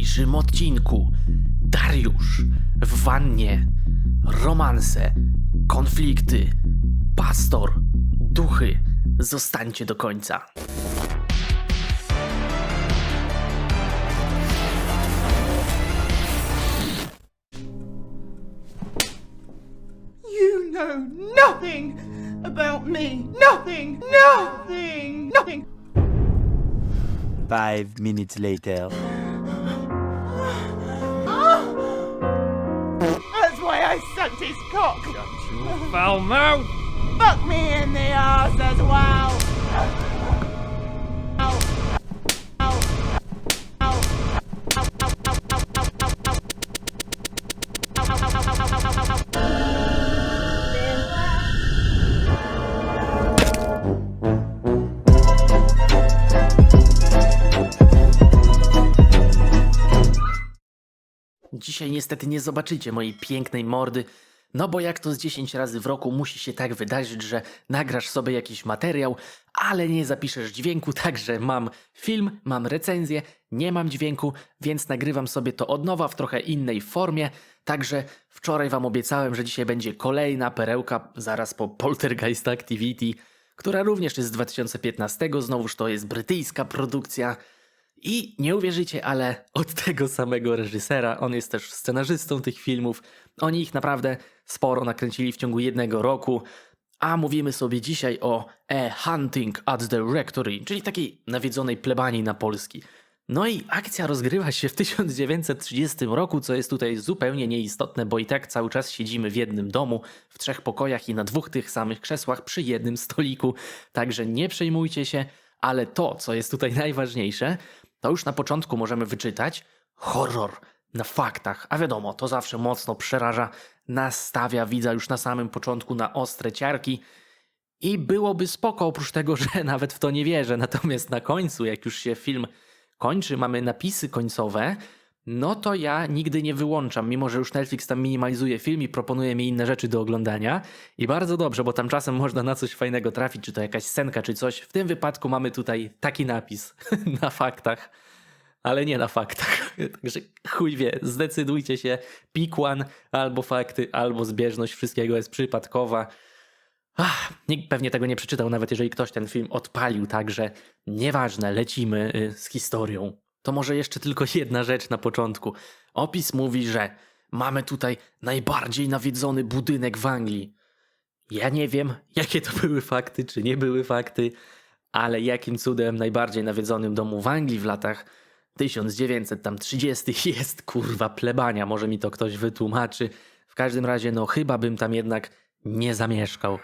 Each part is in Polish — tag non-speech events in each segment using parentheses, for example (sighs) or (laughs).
dzisiejszym odcinku Dariusz w wannie, romanse, konflikty, pastor, duchy. Zostańcie do końca. You know nothing about me. Nothing. Nothing. Nothing. Five minutes later. Sucked his cock. Foul mouth! Fuck me in the ass as well. Dzisiaj niestety nie zobaczycie mojej pięknej mordy, no bo jak to z 10 razy w roku musi się tak wydarzyć, że nagrasz sobie jakiś materiał, ale nie zapiszesz dźwięku, (laughs) także mam film, mam recenzję, nie mam dźwięku, więc nagrywam sobie to od nowa w trochę innej formie. Także wczoraj wam obiecałem, że dzisiaj będzie kolejna perełka zaraz po Poltergeist Activity, która również jest z 2015, znowuż to jest brytyjska produkcja. I nie uwierzycie, ale od tego samego reżysera, on jest też scenarzystą tych filmów. Oni ich naprawdę sporo nakręcili w ciągu jednego roku. A mówimy sobie dzisiaj o A Hunting at the Rectory, czyli takiej nawiedzonej plebanii na Polski. No i akcja rozgrywa się w 1930 roku, co jest tutaj zupełnie nieistotne, bo i tak cały czas siedzimy w jednym domu, w trzech pokojach i na dwóch tych samych krzesłach przy jednym stoliku. Także nie przejmujcie się, ale to, co jest tutaj najważniejsze, to już na początku możemy wyczytać horror na faktach. A wiadomo, to zawsze mocno przeraża, nastawia widza już na samym początku na ostre ciarki. I byłoby spoko, oprócz tego, (laughs) że nawet w to nie wierzę. Natomiast na końcu, jak już się film kończy, mamy napisy końcowe, no to ja nigdy nie wyłączam, mimo że już Netflix tam minimalizuje film i proponuje mi inne rzeczy do oglądania. I bardzo dobrze, bo tam czasem można na coś fajnego trafić, czy to jakaś scenka, czy coś. W tym wypadku mamy tutaj taki napis (laughs) na faktach, ale nie na faktach. (laughs) Także chuj wie, zdecydujcie się. One, albo fakty, albo zbieżność wszystkiego jest przypadkowa. Ach, nikt pewnie tego nie przeczytał, nawet jeżeli ktoś ten film odpalił, także nieważne, lecimy y, z historią. To może jeszcze tylko (laughs) jedna rzecz na początku. Opis mówi, że mamy tutaj najbardziej nawiedzony budynek w Anglii. Ja nie wiem, (laughs) jakie to były fakty, czy nie były fakty, ale jakim cudem najbardziej nawiedzonym domu w Anglii w latach 1930 jest (laughs) kurwa plebania. Może mi to ktoś wytłumaczy. W każdym razie, no chyba bym tam jednak nie zamieszkał.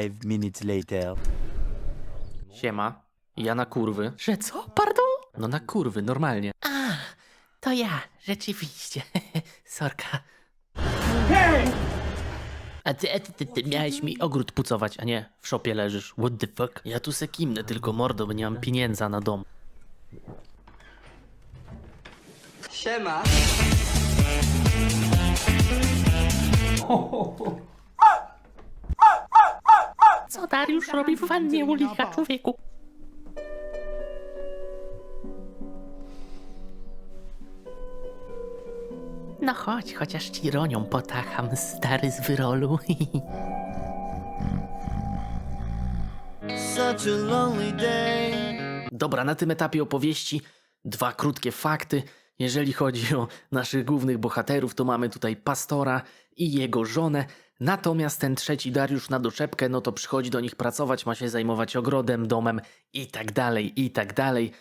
Five minutes later. Siema, ja na kurwy. Że co, pardon? No na kurwy, normalnie. A, to ja, rzeczywiście. (laughs) Sorka. A ty, a ty, ty, ty miałeś mi ogród pucować, a nie w szopie leżysz. What the fuck? Ja tu se kimnę tylko mordo, bo nie mam pieniędzy na dom. Siema. Co Dariusz robi w wannie u licha, człowieku? No chodź, chociaż ci ronią potacham, stary z wyrolu. (laughs) Such a lonely day. Dobra, na tym etapie opowieści dwa krótkie fakty. Jeżeli chodzi o naszych głównych bohaterów, to mamy tutaj pastora i jego żonę. Natomiast ten trzeci Dariusz na doczepkę, no to przychodzi do nich pracować, ma się zajmować ogrodem, domem i tak dalej, i tak dalej.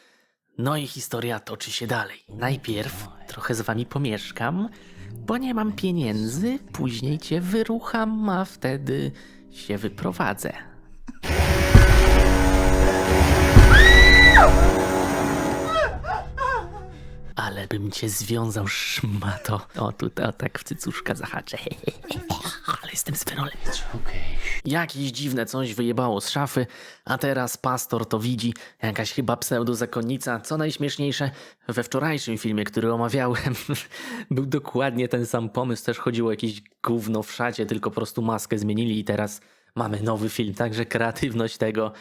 No i historia toczy się dalej. Najpierw trochę z wami pomieszkam, bo nie mam pieniędzy, później cię wyrucham, a wtedy się wyprowadzę. Ale bym cię związał, szmato. O, tutaj o, tak w cycuszka zahaczę. (laughs) Ale jestem z wyrolem. Jakieś dziwne coś wyjebało z szafy, a teraz pastor to widzi, jakaś chyba pseudozakonnica. Co najśmieszniejsze, we wczorajszym filmie, który omawiałem, (laughs) był dokładnie ten sam pomysł. Też chodziło o jakieś gówno w szacie, tylko po prostu maskę zmienili i teraz mamy nowy film. Także kreatywność tego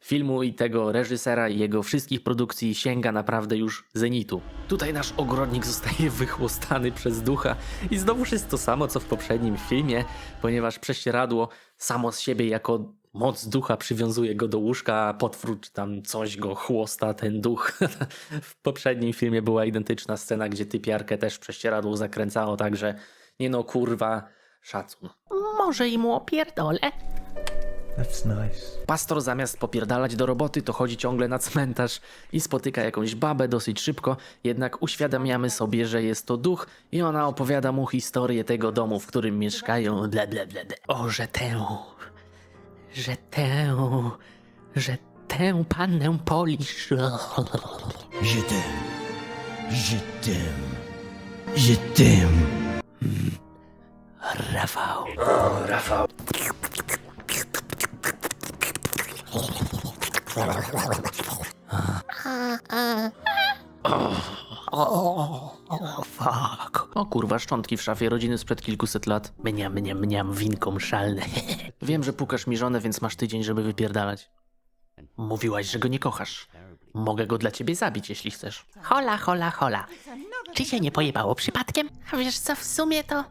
filmu i tego reżysera i jego wszystkich produkcji sięga naprawdę już zenitu. Tutaj nasz ogrodnik zostaje (laughs) wychłostany przez ducha i znowuż jest to samo co w poprzednim filmie, ponieważ prześcieradło samo z siebie jako moc ducha przywiązuje go do łóżka, potwór czy tam coś go chłosta ten duch. (laughs) w poprzednim filmie była identyczna scena, gdzie typiarkę też prześcieradło zakręcało, także nie no kurwa, szacun. Może i mu opierdolę. That's nice. Pastor zamiast popierdalać do roboty, to chodzi ciągle na cmentarz i spotyka jakąś babę dosyć szybko, jednak uświadamiamy sobie, że jest to duch i ona opowiada mu historię tego domu, w którym mieszkają, bla bla bla. bla. O, że tę, że tę, że tę pannę polisz. Je t'aime. Je t'aime. Je t'aime. Rafał. Fuck. O kurwa, szczątki w szafie rodziny sprzed kilkuset lat. Mniam, mniam, mniam, winko mszalne. (laughs) Wiem, że pukasz mi żonę, więc masz tydzień, żeby wypierdalać. Mówiłaś, że go nie kochasz. Mogę go dla ciebie zabić, jeśli chcesz. Hola, hola, hola. Czy cię nie pojebało przypadkiem? A wiesz co, w sumie to...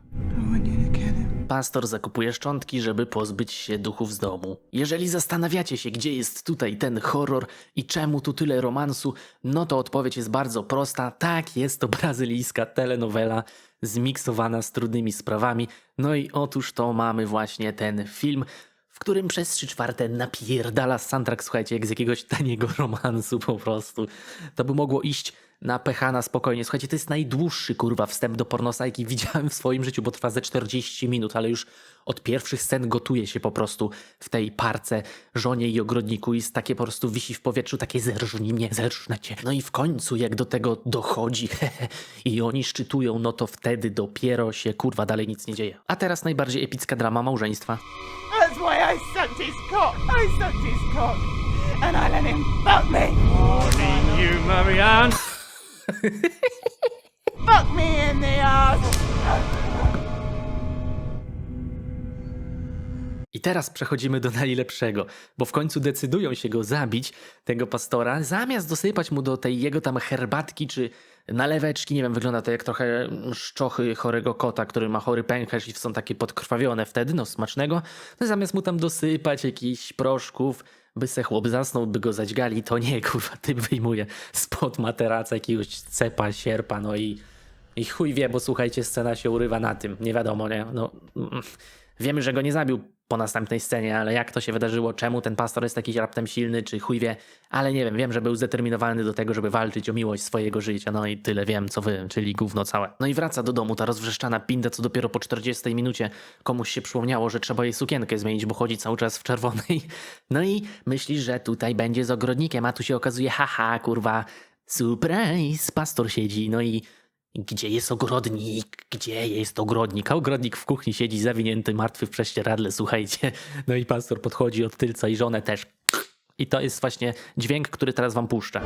Pastor zakupuje szczątki, żeby pozbyć się duchów z domu. Jeżeli zastanawiacie się, gdzie jest tutaj ten horror i czemu tu tyle romansu, no to odpowiedź jest bardzo prosta. Tak, jest to brazylijska telenowela zmiksowana z trudnymi sprawami. No i otóż to mamy właśnie ten film, w którym przez trzy czwarte napierdala soundtrack, słuchajcie, jak z jakiegoś taniego romansu po prostu. To by mogło iść na PH na spokojnie. Słuchajcie, to jest najdłuższy kurwa wstęp do pornosajki (laughs) widziałem w swoim życiu, bo trwa ze 40 minut, ale już od pierwszych scen gotuje się po prostu w tej parce żonie i ogrodniku i jest takie po prostu wisi w powietrzu, takie zerżnij mnie, zerżnę cię. No i w końcu jak do tego dochodzi (laughs) i oni szczytują, no to wtedy dopiero się kurwa dalej nic nie dzieje. A teraz najbardziej epicka drama małżeństwa. That's why I sucked his cock. I sucked his cock. And I let him fuck me. You, Marianne. Fuck me in the ass. I teraz przechodzimy do najlepszego, bo w końcu decydują się go zabić, tego pastora, zamiast dosypać mu do tej jego tam herbatki czy naleweczki, nie wiem, wygląda to jak trochę szczochy chorego kota, który ma chory pęcherz i są takie podkrwawione wtedy, no smacznego, no zamiast mu tam dosypać jakichś proszków, by se chłop zasnął, by go zadźgali, to nie, (laughs) kurwa, typ wyjmuje spod materaca jakiegoś cepa, sierpa, no i i chuj wie, bo słuchajcie, scena się urywa na tym. Nie wiadomo, nie? No, mm, wiemy, że go nie zabił po następnej scenie, ale jak to się wydarzyło, czemu ten pastor jest taki raptem silny, czy chuj wie, ale nie wiem, wiem, że był zdeterminowany do tego, żeby walczyć o miłość swojego życia, no i tyle wiem, co wy, czyli gówno całe. No i wraca do domu ta rozwrzeszczana pinda, co dopiero po 40 minucie komuś się przypomniało, że trzeba jej sukienkę zmienić, bo chodzi cały czas w czerwonej. (laughs) No i myśli, że tutaj będzie z ogrodnikiem, a tu się okazuje, haha, kurwa, surprise, pastor siedzi, no i gdzie jest ogrodnik? Gdzie jest ogrodnik? A ogrodnik w kuchni siedzi zawinięty, martwy w prześcieradle, słuchajcie. No i pastor podchodzi od tylca i żonę też. I to jest właśnie dźwięk, który teraz wam puszczę.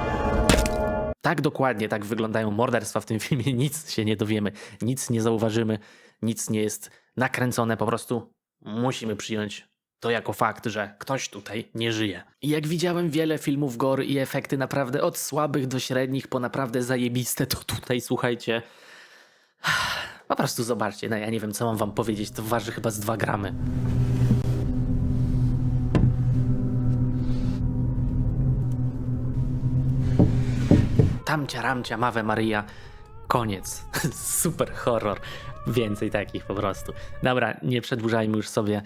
Tak dokładnie, tak wyglądają morderstwa w tym filmie. (laughs) Nic się nie dowiemy, nic nie zauważymy, nic nie jest nakręcone. Po prostu musimy przyjąć to jako fakt, że ktoś tutaj nie żyje. I jak widziałem wiele filmów gore i efekty naprawdę od słabych do średnich po naprawdę zajebiste, to tutaj słuchajcie. (sighs) Po prostu zobaczcie, no ja nie wiem co mam wam powiedzieć, to waży chyba z 2 gramy. Tamcia ramcia, Mave Maria. Koniec. (laughs) Super horror. Więcej takich po prostu. Dobra, nie przedłużajmy już sobie,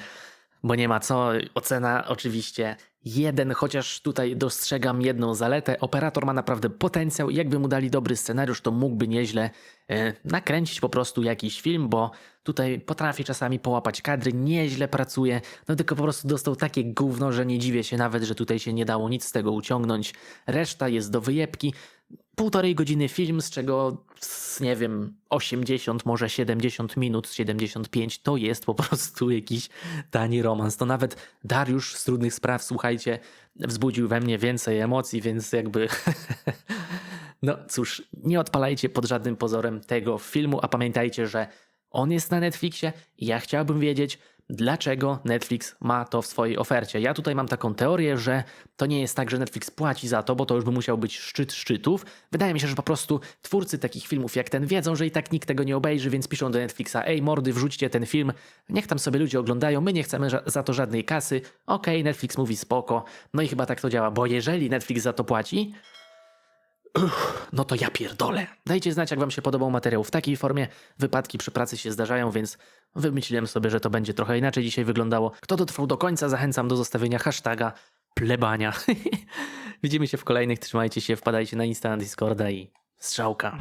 bo nie ma co. Ocena oczywiście jeden, chociaż tutaj dostrzegam jedną zaletę. Operator ma naprawdę potencjał jakby mu dali dobry scenariusz, to mógłby nieźle e, nakręcić po prostu jakiś film, bo tutaj potrafi czasami połapać kadry, nieźle pracuje, no tylko po prostu dostał takie gówno, że nie dziwię się nawet, że tutaj się nie dało nic z tego uciągnąć. Reszta jest do wyjebki. Półtorej godziny film, z czego nie wiem, 80, może 70 minut, 75 to jest po (laughs) prostu jakiś tani romans. To nawet Dariusz z trudnych spraw, słuchajcie, wzbudził we mnie więcej emocji, więc jakby. (laughs) No cóż, nie odpalajcie pod żadnym pozorem tego filmu, a pamiętajcie, że on jest na Netflixie ja chciałbym wiedzieć, dlaczego Netflix ma to w swojej ofercie. Ja tutaj mam taką teorię, że to nie jest tak, że Netflix płaci za to, bo to już by musiał być szczyt szczytów. Wydaje mi się, że po prostu twórcy takich filmów jak ten wiedzą, że i tak nikt tego nie obejrzy, więc piszą do Netflixa: Ej, mordy, wrzućcie ten film, niech tam sobie ludzie oglądają, my nie chcemy za to żadnej kasy. Okej, Netflix mówi spoko. No i chyba tak to działa, bo jeżeli Netflix za to płaci, no to ja pierdolę. Dajcie znać, jak wam się podobał materiał w takiej formie. Wypadki przy pracy się zdarzają, więc wymyśliłem sobie, że to będzie trochę inaczej dzisiaj wyglądało. Kto dotrwał do końca, zachęcam do zostawienia hashtaga plebania. (laughs) Widzimy się w kolejnych, trzymajcie się, wpadajcie na Insta, na Discorda i strzałka.